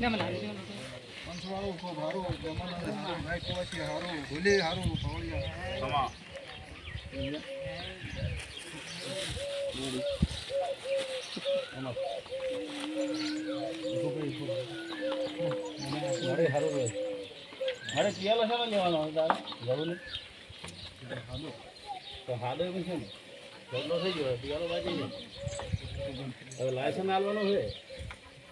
પંચવાળું ખૂબ હારું ભાઈ કુવાસી હારું ભૂલી હારું પાવડિયા મારે પિયાલો છે લેવાનો તારે જવું નહીં તો હાડો એવું છે ને થઈ ગયો પિયાલો બાજી હવે લાયસન્સ આલવાનો છે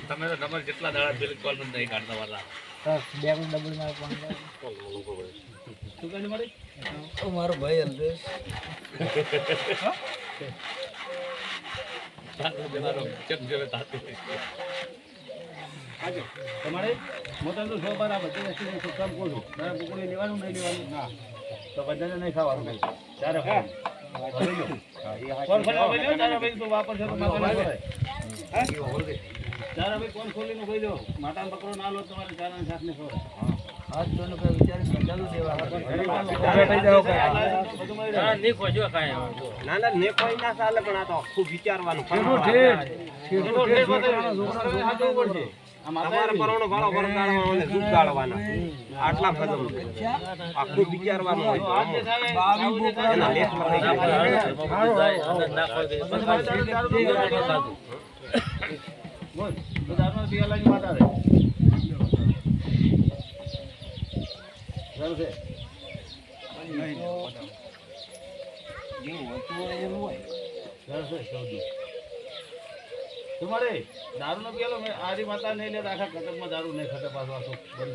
તમે તો નંબર કેટલા દાડા બિલકુલ નહીં કાઢતા શું કહે મારી મારો ભાઈ અલ્પેશ ચેક જેવે તમારે હું તમને સો બરાબર આ બધી વસ્તુનું શું કામ કહું છું મારે કુકડી લેવાનું નહીં લેવાનું. ના. તો બધાને નહીં ખાવાનું કઈ ચારે હા. કોણ ભાઈ લ્યો, ભાઈ તું વાપરશે તો. ચારે કોણ ખોલીને ભાઈ લો માતાને પકડો ના લો તમારે ચારાને શાક ને ખવડાય. હાથ. તો સમજાવું દેવા ના ને કોઈ ના ચાલે પણ આ તો આખું વિચારવાનું. તમારે એવી. પરવાનો ગાળો વરગાળવાનો અને દૂધ ગાળવાના. આટલા ખતમ આ ખૂબ વિચારવાનું હોય તો. આજ જે થાય, તમારે દારૂનો પિયાલો મેં આરી માતા નહીં લે આખા કટકમાં દારૂ નહીં ખટે પાછો આખો બંધ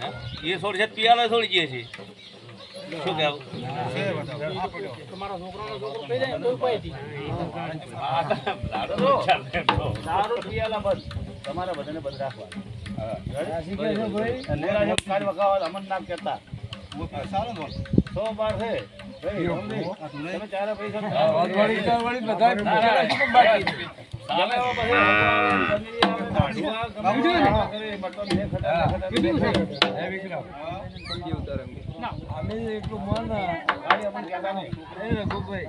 હે? એ છોડશે છે પિયાલો છોડી દે છે. શું કહેવું? આ તો લાડુ ચાલે તો. દારૂ પિયાલા બંધ. તમારે બધાને બંધ રાખવા. અમન નામ કહેતા. સો બાર છે તમે ચારે પૈસા અમે એટલું મન. રઘુભાઈ